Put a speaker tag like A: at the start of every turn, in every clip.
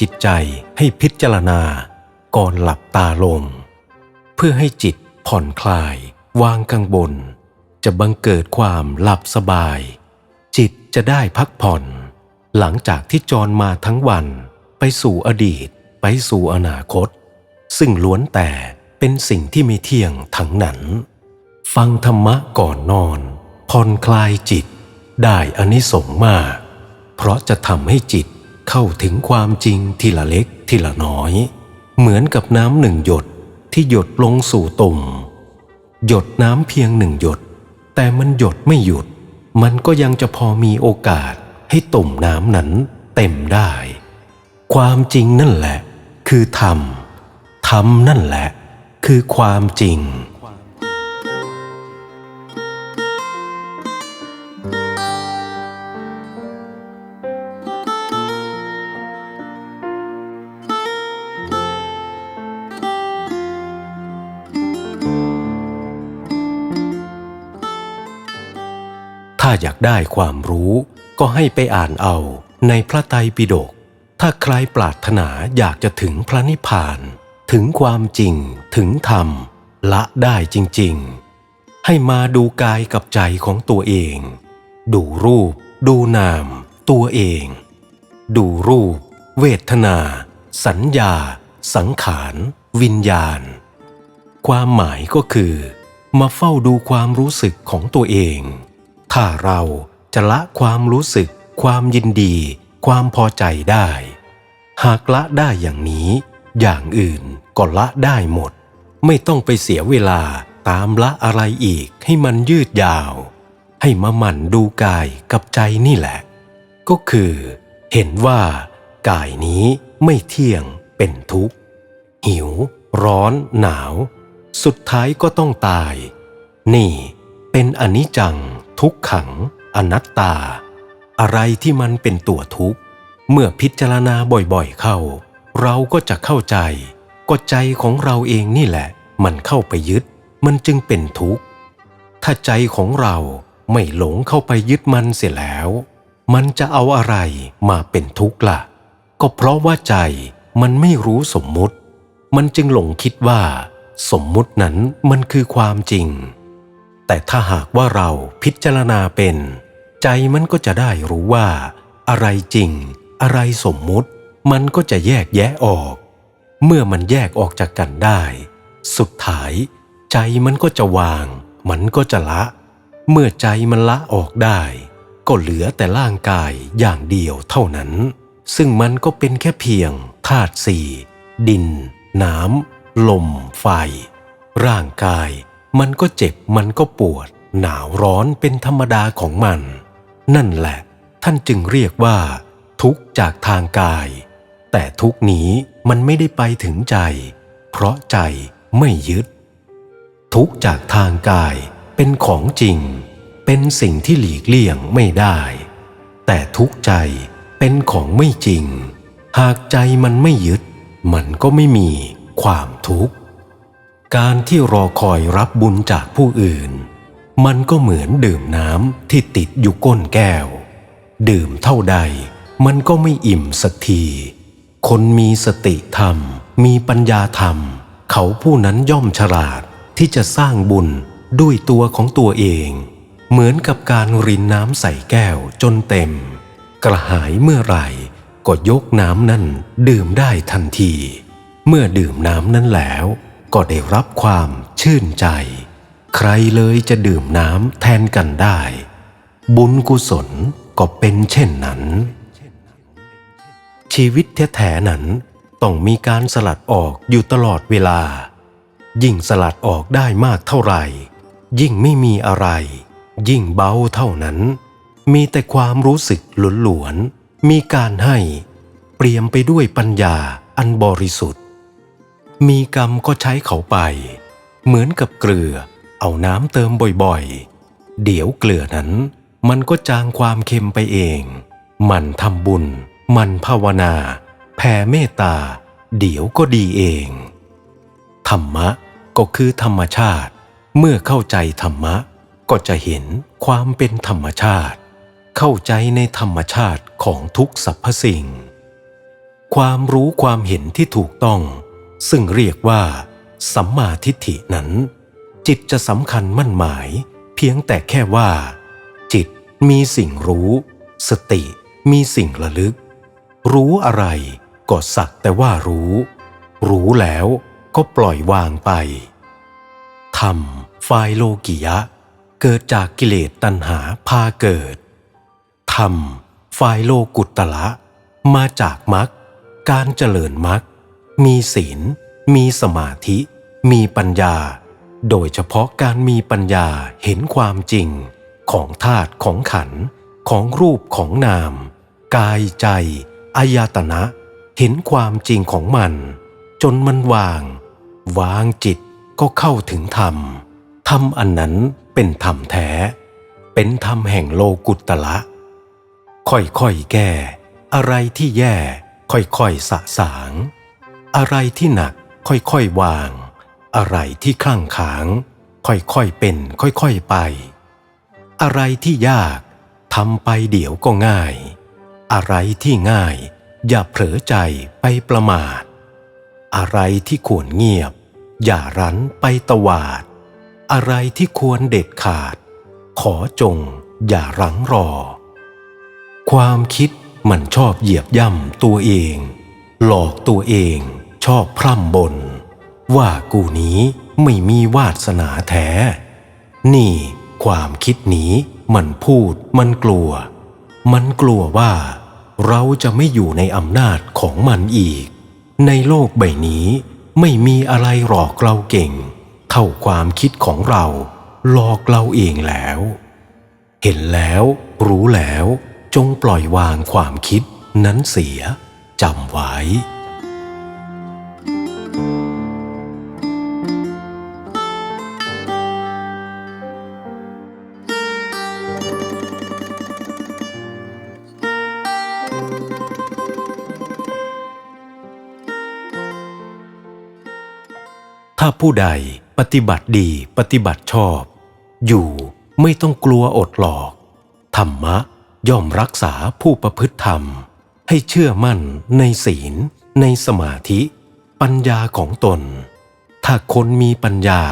A: จิตใจให้พิจารณา ก่อนหลับตาลง เพื่อให้จิตผ่อนคลาย วางกังบน จะบังเกิดความหลับสบาย จิตจะได้พักผ่อน หลังจากที่จรมาทั้งวันไปสู่อดีต ไปสู่อนาคต ซึ่งล้วนแต่เป็นสิ่งที่ไม่เที่ยงทั้งนั้น ฟังธรรมะก่อนนอนผ่อนคลายจิต ได้อนิสงส์มาก เพราะจะทำให้จิต เข้าถึงความจริงทีละเล็กทีละน้อย เหมือนกับน้ำหนึ่งหยดที่หยดลงสู่ตุ่ม หยดน้ำเพียงหนึ่งหยด แต่มันหยดไม่หยุด มันก็ยังจะพอมีโอกาสให้ตุ่มน้ำนั้นเต็มได้ ความจริงนั่นแหละ คือธรรมธรรมนั่นแหละ คือความจริง ถ้าอยากได้ความรู้ ก็ให้ไปอ่านเอาในพระไตรปิฎก ถ้าใครปรารถนาอยากจะถึงพระนิพพาน ถึงความจริง ถึงธรรม ละได้จริง ๆ ให้มาดูกายกับใจของตัวเอง ดูรูป ดูนาม ตัวเอง ดูรูป เวทนา สัญญา สังขาร วิญญาณ ความหมายก็คือ มาเฝ้าดูความรู้สึกของตัวเอง ถ้าเราจะละความรู้สึก ความยินดี ความพอใจได้ หากละได้อย่างนี้ อย่างอื่นก็ละได้หมด ไม่ต้องไปเสียเวลาตามละอะไรอีกให้มันยืดยาว ให้มาหมั่นดูกายกับใจนี่แหละ ก็คือ เห็นว่ากายนี้ไม่เที่ยงเป็นทุกข์ หิว ร้อน หนาว สุดท้ายก็ต้องตาย นี่เป็นอนิจจัง ทุกขัง อนัตตา อะไรที่มันเป็นตัวทุกข์ เมื่อพิจารณาบ่อยๆเข้า เราก็จะเข้าใจ ก็ใจของเราเองนี่แหละ มันเข้าไปยึด มันจึงเป็นทุกข์ ถ้าใจของเราไม่หลงเข้าไปยึดมันเสียแล้ว มันจะเอาอะไรมาเป็นทุกข์ล่ะ ก็เพราะว่าใจมันไม่รู้สมมุติ มันจึงหลงคิดว่า สมมุตินั้นมันคือความจริง แต่ถ้าหากว่าเราพิจารณาเป็น ใจมันก็จะได้รู้ว่า อะไรจริง อะไรสมมุติ มันก็จะแยกแยะออก เมื่อมันแยกออกจากกันได้ สุดท้าย ใจมันก็จะวาง มันก็จะละ เมื่อใจมันละออกได้ ก็เหลือแต่ร่างกายอย่างเดียวเท่านั้น ซึ่งมันก็เป็นแค่เพียงธาตุสี่ดิน น้ำลม ไฟ ร่างกาย มันก็เจ็บมันก็ปวด หนาวร้อนเป็นธรรมดาของมัน นั่นแหละ ท่านจึงเรียกว่า ทุกจากทางกาย แต่ทุกนี้มันไม่ได้ไปถึงใจ เพราะใจไม่ยึด ทุกจากทางกายเป็นของจริง เป็นสิ่งที่หลีกเลี่ยงไม่ได้ แต่ทุกใจเป็นของไม่จริง หากใจมันไม่ยึด มันก็ไม่มีความทุกข์ การที่รอคอยรับบุญจากผู้อื่น มันก็เหมือนดื่มน้ำที่ติดอยู่ก้นแก้ว ดื่มเท่าใดมันก็ไม่อิ่มสักที คนมีสติธรรม มีปัญญาธรรม เขาผู้นั้นย่อมฉลาดที่จะสร้างบุญด้วยตัวของตัวเอง เหมือนกับการรินน้ำใส่แก้วจนเต็ม กระหายเมื่อไหร่ก็ยกน้ำนั้นดื่มได้ทันที เมื่อดื่มน้ำนั้นแล้ว ก็ได้รับความชื่นใจ ใครเลยจะดื่มน้ำแทนกันได้ บุญกุศลก็เป็นเช่นนั้น ชีวิตแท้ๆนั้นต้องมีการสลัดออกอยู่ตลอดเวลา ยิ่งสลัดออกได้มากเท่าไหร่ ยิ่งไม่มีอะไร ยิ่งเบาเท่านั้น มีแต่ความรู้สึกหลวนๆมีการให้ เปรียมไปด้วยปัญญาอันบริสุทธิ์ มีกรรมก็ใช้เขาไป เหมือนกับเกลือ เอาน้ำเติมบ่อยๆ เดี๋ยวเกลือนั้น มันก็จางความเค็มไปเอง มันทำบุญ มันภาวนา แผ่เมตตา เดี๋ยวก็ดีเอง ธรรมะก็คือธรรมชาติ เมื่อเข้าใจธรรมะ ก็จะเห็นความเป็นธรรมชาติ เข้าใจในธรรมชาติของทุกสรรพสิ่ง ความรู้ความเห็นที่ถูกต้อง ซึ่งเรียกว่า สัมมาทิฏฐินั้น จิตจะสำคัญมั่นหมาย เพียงแต่แค่ว่า จิตมีสิ่งรู้ สติมีสิ่งระลึก รู้อะไรก็สักแต่ว่ารู้ รู้แล้วก็ปล่อยวางไป ธรรมฝ่ายโลกิยะ เกิดจากกิเลสตัณหาพาเกิด ธรรมฝ่ายโลกุตตละ มาจากมรรคการเจริญมรรค มีศีล มีสมาธิ มีปัญญา โดยเฉพาะการมีปัญญาเห็นความจริง ของธาตุของขันธ์ของรูปของนาม กายใจอายตนะ เห็นความจริงของมัน จนมันวาง วางจิตก็เข้าถึงธรรม ธรรมอันนั้นเป็นธรรมแท้ เป็นธรรมแห่งโลกุตตละ ค่อยๆแก้ อะไรที่แย่ ค่อยๆสะสาง อะไรที่หนักค่อยๆวาง อะไรที่คลั่งขาง ค่อยๆเป็น ค่อยๆไป อะไรที่ยากทำไปเดี๋ยวก็ง่าย อะไรที่ง่าย อย่าเผลอใจไปประมาท อะไรที่ควรเงียบ อย่ารั้นไปตวาด อะไรที่ควรเด็ดขาด ขอจงอย่ารั้งรอ ความคิดมันชอบเหยียบย่ำตัวเอง หลอกตัวเอง ชอบพร่ำบนว่ากูนี้ไม่มีวาสนาแท้ นี่ความคิดนี้มันพูดมันกลัว มันกลัวว่า เราจะไม่อยู่ในอำนาจของมันอีก ในโลกใบนี้ไม่มีอะไรหลอกเราเก่ง เท่าความคิดของเราหลอกเราเองแล้ว เห็นแล้วรู้แล้วจงปล่อยวางความคิดนั้นเสียจำไว้าผู้ใดปฏิบัติดีปฏิบัติชอบ อยู่ไม่ต้องกลัวอดหลอก ธรรมะย่อมรักษาผู้ประพฤติธรรม ให้เชื่อมั่นในศีล ในสมาธิ ปัญญาของตน ถ้าคนมีปัญญา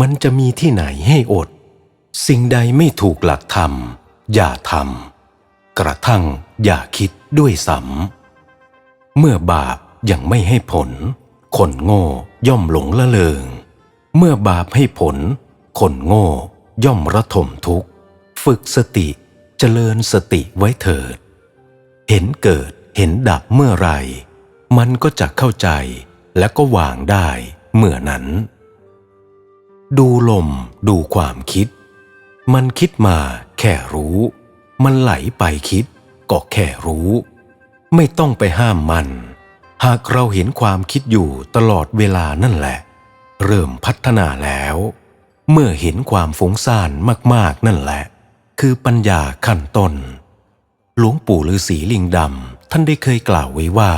A: มันจะมีที่ไหนให้อด สิ่งใดไม่ถูกหลักธรรม อย่าทำกระทั่งอย่าคิดด้วยซ้ำเมื่อบาปยังไม่ให้ผล คนโง่ย่อมหลงละเลง เมื่อบาปให้ผล คนโง่ย่อมระทมทุกข์ ฝึกสติเจริญสติไว้เถิด เห็นเกิดเห็นดับเมื่อไร มันก็จะเข้าใจและก็วางได้เมื่อนั้น ดูลมดูความคิด มันคิดมาแค่รู้ มันไหลไปคิดก็แค่รู้ ไม่ต้องไปห้ามมัน หากเราเห็นความคิดอยู่ตลอดเวลานั่นแหละ เริ่มพัฒนาแล้ว เมื่อเห็นความฟุ้งซ่านมากๆนั่นแหละ คือปัญญาขั้นต้น หลวงปู่ฤาษีลิงดำท่านได้เคยกล่าวไว้ว่า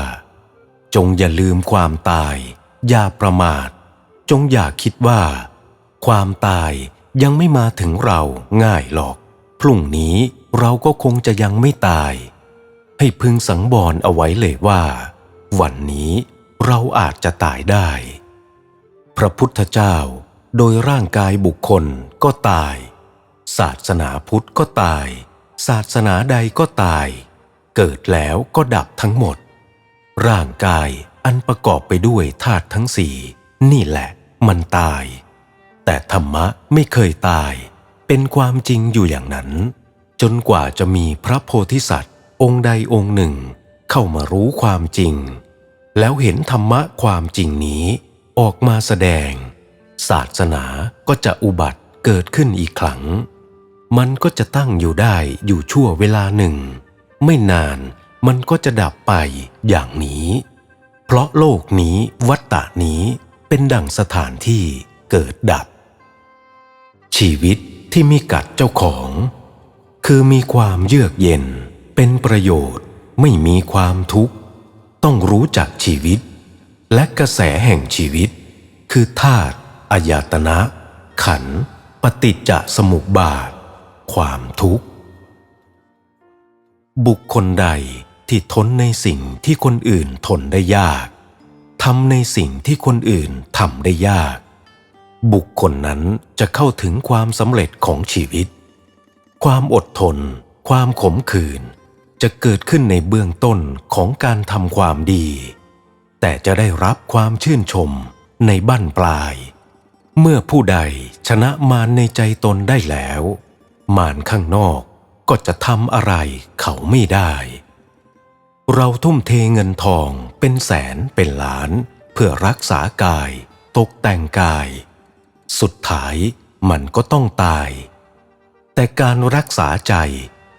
A: จงอย่าลืมความตาย อย่าประมาท จงอย่าคิดว่า ความตายยังไม่มาถึงเราง่ายหรอก พรุ่งนี้เราก็คงจะยังไม่ตาย ให้พึงสังบรณ์เอาไว้เลยว่า วันนี้เราอาจจะตายได้ พระพุทธเจ้าโดยร่างกายบุคคลก็ตาย ศาสนาพุทธก็ตาย ศาสนาใดก็ตาย เกิดแล้วก็ดับทั้งหมด ร่างกายอันประกอบไปด้วยธาตุทั้งสี่นี่แหละ มันตาย แต่ธรรมะไม่เคยตาย เป็นความจริงอยู่อย่างนั้น จนกว่าจะมีพระโพธิสัตว์ องค์ใดองค์หนึ่ง เข้ามารู้ความจริง แล้วเห็นธรรมะความจริงนี้ออกมาแสดง ศาสนาก็จะอุบัติเกิดขึ้นอีกครั้ง มันก็จะตั้งอยู่ได้อยู่ชั่วเวลาหนึ่ง ไม่นานมันก็จะดับไปอย่างนี้ เพราะโลกนี้วัฏฏะนี้เป็นดั่งสถานที่เกิดดับ ชีวิตที่มีกัดเจ้าของ คือมีความเยือกเย็นเป็นประโยชน์ ไม่มีความทุกข์ ต้องรู้จักชีวิต และกระแสแห่งชีวิต คือธาตุอายตนะ ขัน ปฏิจจสมุปบาท ความทุกข์ บุคคลใดที่ทนในสิ่งที่คนอื่นทนได้ยากทำในสิ่งที่คนอื่นทำได้ยาก บุคคลนั้นจะเข้าถึงความสำเร็จของชีวิต ความอดทน ความขมขื่น จะเกิดขึ้นในเบื้องต้นของการทำความดี แต่จะได้รับความชื่นชมในบั้นปลาย เมื่อผู้ใดชนะมารในใจตนได้แล้ว มารข้างนอกก็จะทำอะไรเขาไม่ได้ เราทุ่มเทเงินทองเป็นแสนเป็นล้าน เพื่อรักษากาย ตกแต่งกาย สุดท้ายมันก็ต้องตาย แต่การรักษาใจ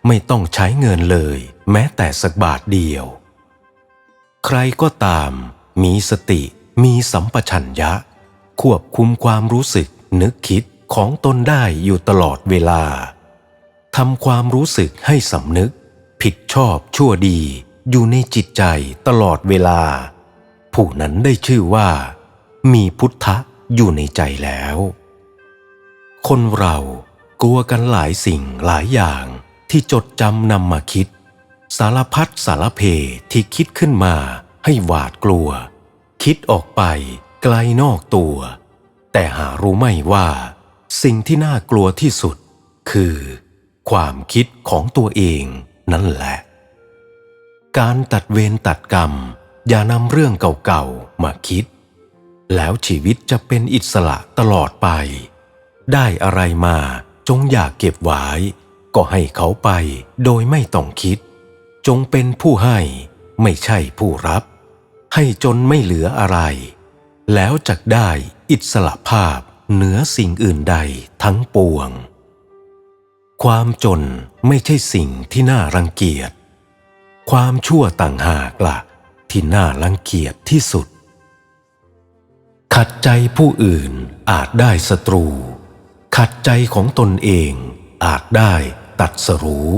A: ไม่ต้องใช้เงินเลย แม้แต่สักบาทเดียว ใครก็ตาม มีสติ มีสัมปชัญญะ ควบคุมความรู้สึกนึกคิดของตนได้อยู่ตลอดเวลาทำความรู้สึกให้สำนึก ผิดชอบชั่วดีอยู่ในจิตใจตลอดเวลา ผู้นั้นได้ชื่อว่า มีพุทธะอยู่ในใจแล้ว คนเรากลัวกันหลายสิ่งหลายอย่าง ที่จดจำนำมาคิด สารพัดสารเพที่คิดขึ้นมาให้หวาดกลัว คิดออกไปไกลนอกตัว แต่หารู้ไม่ว่า สิ่งที่น่ากลัวที่สุด คือ ความคิดของตัวเองนั่นแหละ การตัดเวรตัดกรรม อย่านำเรื่องเก่าๆมาคิด แล้วชีวิตจะเป็นอิสระตลอดไป ได้อะไรมาจงอยากเก็บไว้ ก็ให้เขาไปโดยไม่ต้องคิด จงเป็นผู้ให้ไม่ใช่ผู้รับ ให้จนไม่เหลืออะไร แล้วจักได้อิสระภาพเหนือสิ่งอื่นใดทั้งปวง ความจนไม่ใช่สิ่งที่น่ารังเกียจ ความชั่วต่างหากละ่ะ ที่น่ารังเกียจที่สุด ขัดใจผู้อื่นอาจได้ศัตรู ขัดใจของตนเองอาจได้ ตัดสรู้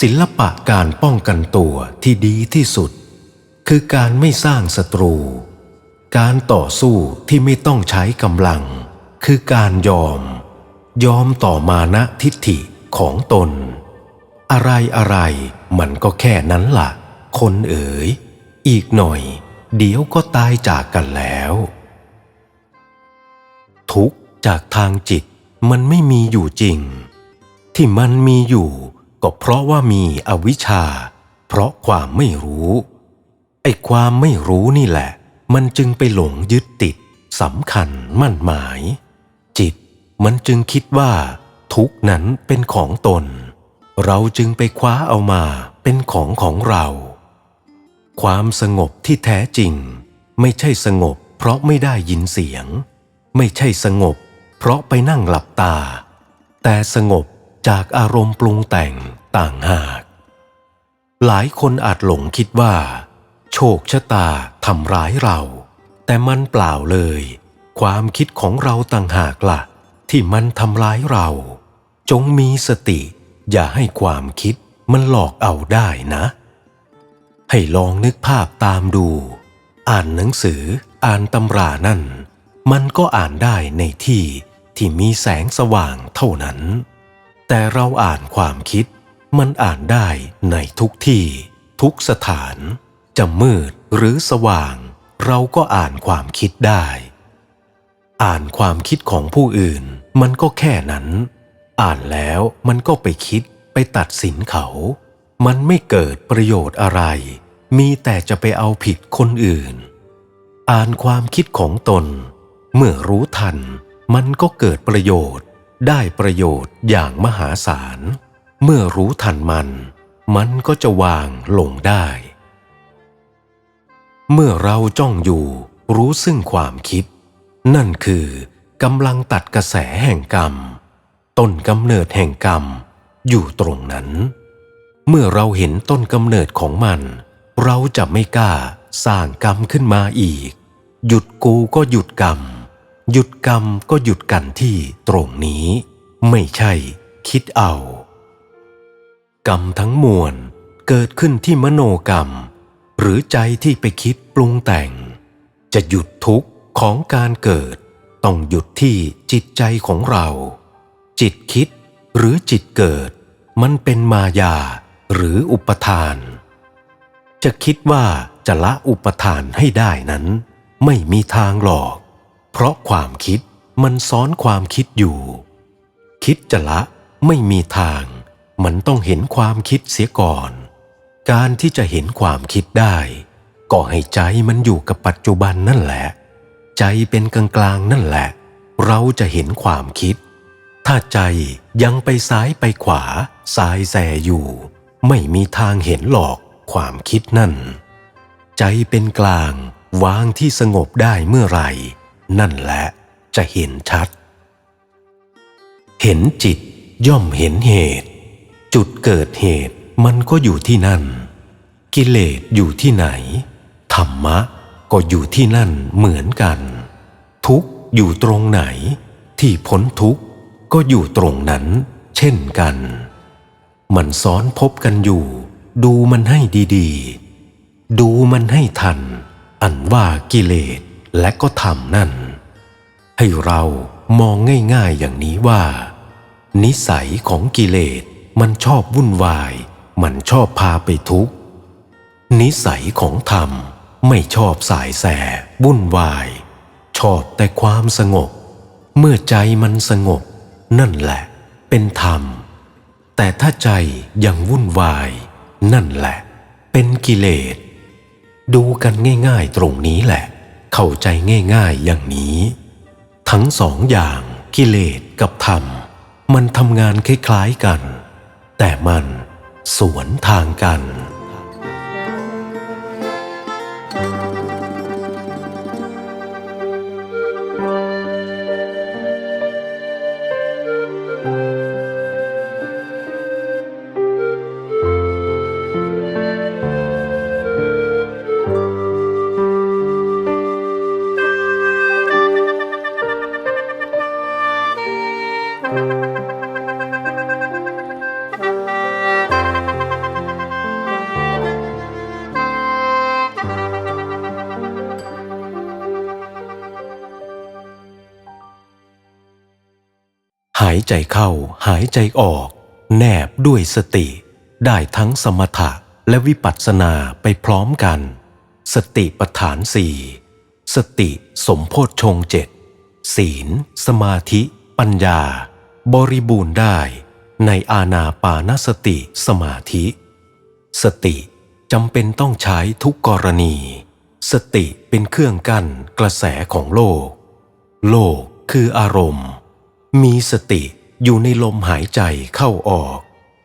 A: ศิลปะการป้องกันตัวที่ดีที่สุด คือการไม่สร้างศัตรู การต่อสู้ที่ไม่ต้องใช้กำลัง คือการยอม ยอมต่อมานะทิฏฐิของตน อะไรอะไรมันก็แค่นั้นละ่ะ คนเอ๋ย อีกหน่อย เดี๋ยวก็ตายจากกันแล้ว ทุกจากทางจิตมันไม่มีอยู่จริง ที่มันมีอยู่ ก็เพราะว่ามีอวิชชา เพราะความไม่รู้ ไอ้ความไม่รู้นี่แหละ มันจึงไปหลงยึดติดสำคัญมั่นหมาย จิตมันจึงคิดว่า ทุกนั้นเป็นของตน เราจึงไปคว้าเอามาเป็นของของเรา ความสงบที่แท้จริง ไม่ใช่สงบ เพราะไม่ได้ยินเสียง ไม่ใช่สงบ เพราะไปนั่งหลับตา แต่สงบ จากอารมณ์ปรุงแต่งต่างหาก หลายคนอาจหลงคิดว่า โชคชะตาทำร้ายเรา แต่มันเปล่าเลย ความคิดของเราต่างหากละ่ะ ที่มันทำร้ายเรา จงมีสติ อย่าให้ความคิดมันหลอกเอาได้นะ ให้ลองนึกภาพตามดู อ่านหนังสือ อ่านตำรานั่น มันก็อ่านได้ในที่ที่มีแสงสว่างเท่านั้น แต่เราอ่านความคิดมันอ่านได้ในทุกที่ ทุกสถาน จะมืดหรือสว่าง เราก็อ่านความคิดได้ อ่านความคิดของผู้อื่นมันก็แค่นั้น อ่านแล้วมันก็ไปคิดไปตัดสินเขา มันไม่เกิดประโยชน์อะไร มีแต่จะไปเอาผิดคนอื่น อ่านความคิดของตน เมื่อรู้ทัน มันก็เกิดประโยชน์ ได้ประโยชน์อย่างมหาศาล เมื่อรู้ทันมัน มันก็จะวางลงได้ เมื่อเราจ้องอยู่รู้ซึ่งความคิด นั่นคือกำลังตัดกระแสแห่งกรรม ต้นกำเนิดแห่งกรรม อยู่ตรงนั้น เมื่อเราเห็นต้นกำเนิดของมัน เราจะไม่กล้าสร้างกรรมขึ้นมาอีก หยุดกูก็หยุดกรรม หยุดกรรมก็หยุดกันที่ตรงนี้ ไม่ใช่ คิดเอา กรรมทั้งมวลเกิดขึ้นที่มโนกรรม หรือใจที่ไปคิดปรุงแต่ง จะหยุดทุกข์ของการเกิด ต้องหยุดที่จิตใจของเรา จิตคิดหรือจิตเกิด มันเป็นมายาหรืออุปทาน จะคิดว่าจะละอุปทานให้ได้นั้น ไม่มีทางหรอก เพราะความคิดมันซ้อนความคิดอยู่ คิดจะละไม่มีทาง มันต้องเห็นความคิดเสียก่อน การที่จะเห็นความคิดได้ ก็ให้ใจมันอยู่กับปัจจุบันนั่นแหละ ใจเป็นกลางๆนั่นแหละ เราจะเห็นความคิด ถ้าใจยังไปซ้ายไปขวาสายแสอยู่ ไม่มีทางเห็นหรอกความคิดนั่น ใจเป็นกลางวางที่สงบได้เมื่อไหร่ นั่นแหละจะเห็นชัด เห็นจิตย่อมเห็นเหตุ จุดเกิดเหตุมันก็อยู่ที่นั่น กิเลสอยู่ที่ไหน ธรรมะก็อยู่ที่นั่นเหมือนกัน ทุกอยู่ตรงไหน ที่พ้นทุกข์ก็อยู่ตรงนั้น เช่นกัน มันซ้อนพบกันอยู่ ดูมันให้ดีๆ ดูมันให้ทัน อันว่ากิเลสและก็ธรรมนั่น ให้เรามองง่ายๆอย่างนี้ว่า นิสัยของกิเลสมันชอบวุ่นวาย มันชอบพาไปทุกข์ นิสัยของธรรมไม่ชอบสายแสวุ่นวาย ชอบแต่ความสงบ เมื่อใจมันสงบ นั่นแหละ เป็นธรรม แต่ถ้าใจยังวุ่นวาย นั่นแหละ เป็นกิเลส ดูกันง่ายๆตรงนี้แหละ เข้าใจง่ายๆอย่างนี้ ทั้งสองอย่างกิเลสกับธรรม มันทำงานคล้ายๆกัน แต่มันสวนทางกันายใจเข้าหายใจออก แนบด้วยสติ ได้ทั้งสมถะและวิปัสสนาไปพร้อมกัน สติปัฏฐานสี่สติสมโพชฌงเจ็ดศีล สมาธิ ปัญญา บริบูรณ์ได้ ในอาณาปานสติสมาธิ สติจำเป็นต้องใช้ทุกกรณี สติเป็นเครื่องกั้นกระแสของโลก โลกคืออารมณ์ มีสติอยู่ในลมหายใจเข้าออก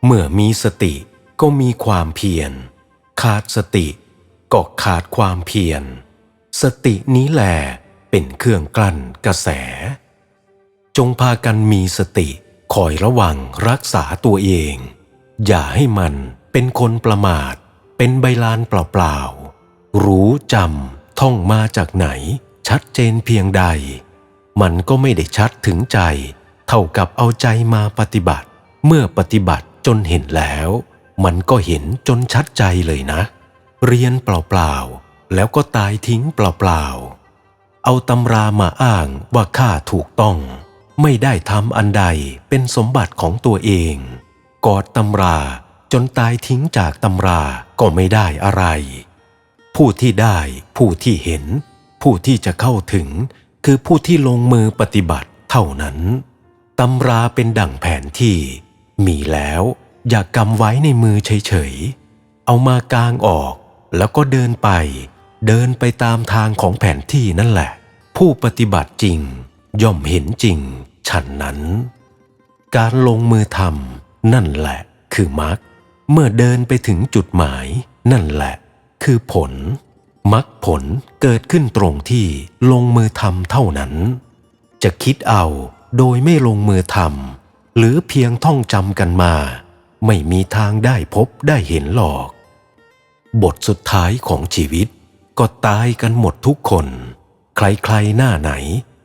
A: เมื่อมีสติก็มีความเพียร ขาดสติก็ขาดความเพียร สตินี้แหละเป็นเครื่องกลั้นกระแส จงพากันมีสติคอยระวังรักษาตัวเอง อย่าให้มันเป็นคนประมาท เป็นใบลานเปล่าๆ รู้จำท่องมาจากไหน ชัดเจนเพียงใด มันก็ไม่ได้ชัดถึงใจ เท่ากับเอาใจมาปฏิบัติ เมื่อปฏิบัติจนเห็นแล้ว มันก็เห็นจนชัดใจเลยนะ เรียนเปล่าๆ แล้วก็ตายทิ้งเปล่าๆ เอาตำรามาอ้างว่าข้าถูกต้อง ไม่ได้ทำอันใดเป็นสมบัติของตัวเอง กอดตำราจนตายทิ้งจากตำราก็ไม่ได้อะไร ผู้ที่ได้ผู้ที่เห็น ผู้ที่จะเข้าถึง คือผู้ที่ลงมือปฏิบัติเท่านั้น ตำราเป็นดั่งแผนที่ มีแล้วอย่ากำไว้ในมือเฉยๆ เอามากางออก แล้วก็เดินไป เดินไปตามทางของแผนที่นั่นแหละ ผู้ปฏิบัติจริง ย่อมเห็นจริง ฉันนั้น การลงมือทำนั่นแหละ คือมรรคเมื่อเดินไปถึงจุดหมาย นั่นแหละ คือผลมรรคผลเกิดขึ้นตรงที่ลงมือทำเท่านั้น จะคิดเอา โดยไม่ลงมือทำหรือเพียงท่องจำกันมา ไม่มีทางได้พบได้เห็นหรอก บทสุดท้ายของชีวิต ก็ตายกันหมดทุกคน ใครๆหน้าไหน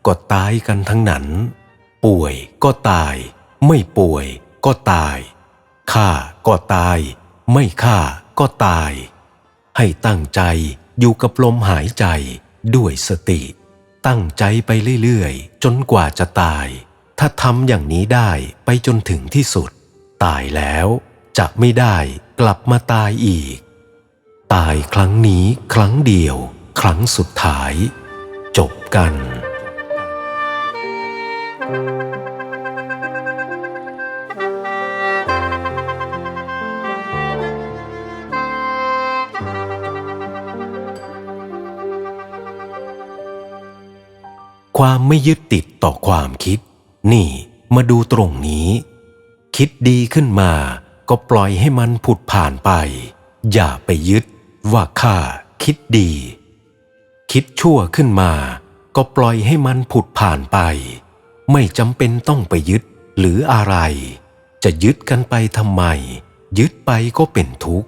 A: ก็ตายกันทั้งนั้น ป่วยก็ตาย ไม่ป่วยก็ตายฆ่าก็ตาย ไม่ฆ่าก็ตาย ให้ตั้งใจอยู่กับลมหายใจด้วยสติ ตั้งใจไปเรื่อยๆ จนกว่าจะตาย ถ้าทำอย่างนี้ได้ไปจนถึงที่สุด ตายแล้วจะไม่ได้กลับมาตายอีกตตายครั้งนี้ครั้งเดียว ครั้งสุดท้าย จบกัน ความไม่ยึดติดต่อความคิด นี่มาดูตรงนี้ คิดดีขึ้นมาก็ปล่อยให้มันผุดผ่านไป อย่าไปยึดว่าข้าคิดดี คิดชั่วขึ้นมา ก็ปล่อยให้มันผุดผ่านไป ไม่จำเป็นต้องไปยึดหรืออะไร จะยึดกันไปทำไม ยึดไปก็เป็นทุกข์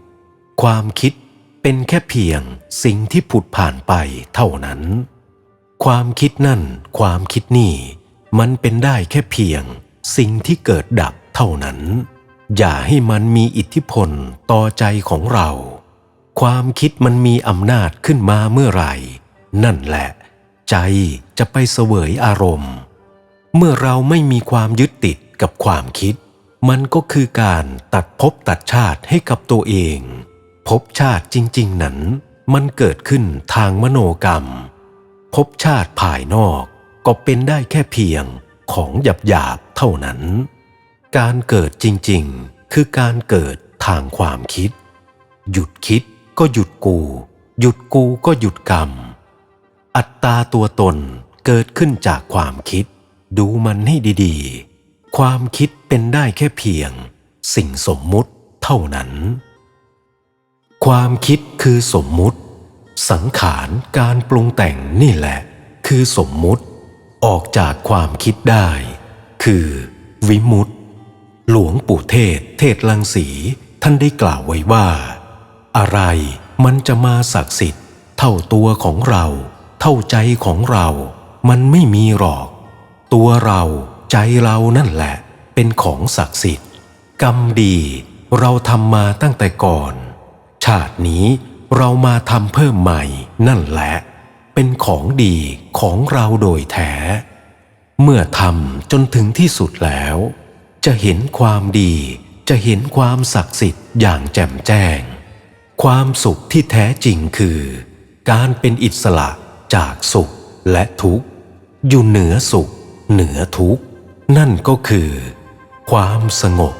A: ความคิดเป็นแค่เพียงสิ่งที่ผุดผ่านไปเท่านั้น ความคิดนั่น ความคิดนี่ มันเป็นได้แค่เพียง สิ่งที่เกิดดับเท่านั้น อย่าให้มันมีอิทธิพลต่อใจของเรา ความคิดมันมีอำนาจขึ้นมาเมื่อไหร่ นั่นแหละ ใจจะไปเสวยอารมณ์ เมื่อเราไม่มีความยึดติดกับความคิด มันก็คือการตัดภพตัดชาติให้กับตัวเองภพชาติจริง ๆ นั้น มันเกิดขึ้นทางมโนกรรม ภพชาติภายนอกก็เป็นได้แค่เพียงของหยาบหยาบๆเท่านั้น การเกิดจริงๆ คือการเกิดทางความคิด หยุดคิดก็หยุดกู หยุดกูก็หยุดกรรม อัตตาตัวตนเกิดขึ้นจากความคิด ดูมันให้ดีๆ ความคิดเป็นได้แค่เพียง สิ่งสมมุติเท่านั้น ความคิดคือสมมุติ สังขารการปรุงแต่งนี่แหละ คือสมมุติ ออกจากความคิดได้ คือ วิมุตติ หลวงปู่เทศ เทศลังสีท่านได้กล่าวไว้ว่า อะไรมันจะมาศักดิ์สิทธิ์ เท่าตัวของเรา เท่าใจของเรา มันไม่มีหรอก ตัวเราใจเรานั่นแหละ เป็นของศักดิ์สิทธิ์ กรรมดี เราทำมาตั้งแต่ก่อน ชาตินี้ เรามาทำเพิ่มใหม่นั่นแหละ เป็นของดีของเราโดยแท้ เมื่อทำจนถึงที่สุดแล้ว จะเห็นความดีจะเห็นความศักดิ์สิทธิ์อย่างแจ่มแจ้ง ความสุขที่แท้จริงคือ การเป็นอิสระจากสุขและทุกข์ อยู่เหนือสุข เหนือทุกข์ นั่นก็คือ ความสงบ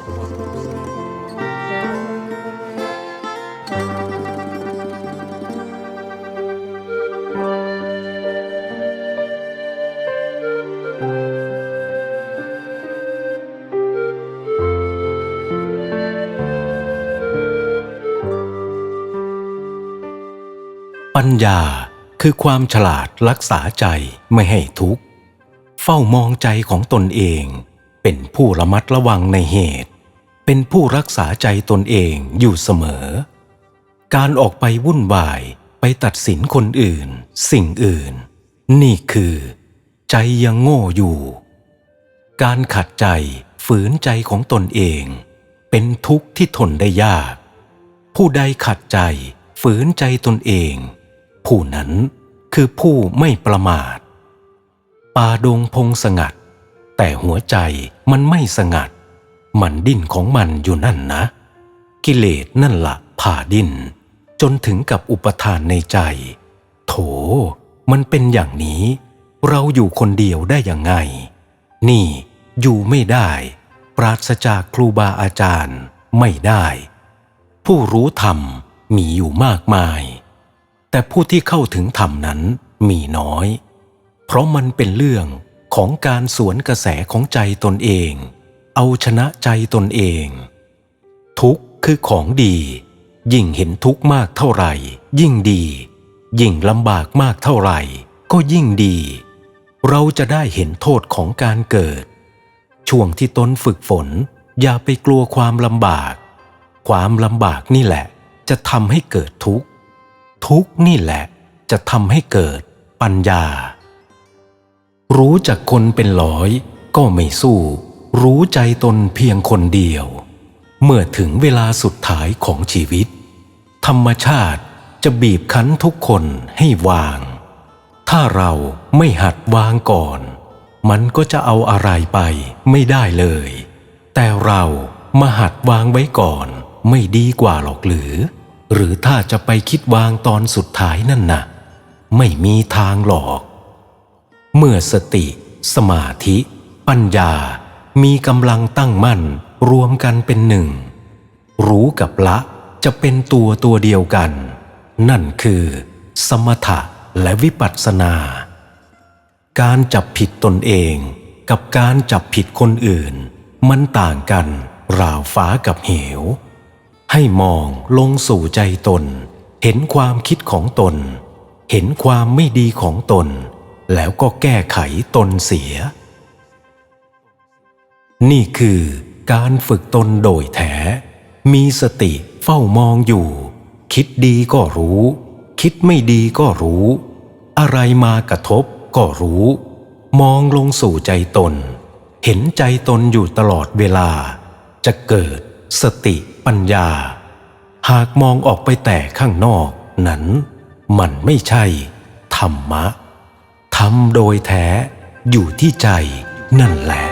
A: ปัญญาคือความฉลาดรักษาใจไม่ให้ทุกข์ เฝ้ามองใจของตนเอง เป็นผู้ระมัดระวังในเหตุ เป็นผู้รักษาใจตนเองอยู่เสมอ การออกไปวุ่นวายไปตัดสินคนอื่น สิ่งอื่น นี่คือ ใจยังโง่อยู่ การขัดใจฝืนใจของตนเอง เป็นทุกข์ที่ทนได้ยาก ผู้ใดขัดใจฝืนใจตนเอง ผู้นั้นคือผู้ไม่ประมาท ป่าดงพงสงัด แต่หัวใจมันไม่สงัด มันดิ้นของมันอยู่นั่นนะ กิเลสนั่นละผ่าดิ้น จนถึงกับอุปทานในใจ โถ มันเป็นอย่างนี้ เราอยู่คนเดียวได้ยังไง นี่อยู่ไม่ได้ ปราศจากครูบาอาจารย์ไม่ได้ ผู้รู้ธรรมมีอยู่มากมาย แต่ผู้ที่เข้าถึงธรรมนั้นมีน้อย เพราะมันเป็นเรื่องของการสวนกระแสของใจตนเอง เอาชนะใจตนเอง ทุกข์คือของดี ยิ่งเห็นทุกข์มากเท่าไหร่ ยิ่งดี ยิ่งลำบากมากเท่าไหร่ ก็ยิ่งดี เราจะได้เห็นโทษของการเกิด ช่วงที่ตนฝึกฝน อย่าไปกลัวความลำบาก ความลำบากนี่แหละ จะทำให้เกิดทุกข์ ทุกนี่แหละจะทำให้เกิดปัญญา รู้จักคนเป็นร้อยก็ไม่สู้ รู้ใจตนเพียงคนเดียว เมื่อถึงเวลาสุดท้ายของชีวิต ธรรมชาติจะบีบคั้นทุกคนให้วาง ถ้าเราไม่หัดวางก่อน มันก็จะเอาอะไรไปไม่ได้เลย แต่เรามาหัดวางไว้ก่อนไม่ดีกว่าหรอกหรือ หรือถ้าจะไปคิดวางตอนสุดท้ายนั่นน่ะ ไม่มีทางหรอก เมื่อสติ สมาธิ ปัญญา มีกำลังตั้งมั่นรวมกันเป็นหนึ่ง รู้กับละจะเป็นตัวตัวเดียวกัน นั่นคือ สมถะและวิปัสสนา การจับผิดตนเองกับการจับผิดคนอื่น มันต่างกันราวฟ้ากับเหว ให้มองลงสู่ใจตน เห็นความคิดของตน เห็นความไม่ดีของตน แล้วก็แก้ไขตนเสีย นี่คือการฝึกตนโดยแท้ มีสติเฝ้ามองอยู่ คิดดีก็รู้ คิดไม่ดีก็รู้ อะไรมากระทบก็รู้ มองลงสู่ใจตน เห็นใจตนอยู่ตลอดเวลา จะเกิดสติ ปัญญา หากมองออกไปแต่ข้างนอกนั้น มันไม่ใช่ ธรรมะทำโดยแท้อยู่ที่ใจนั่นแหละ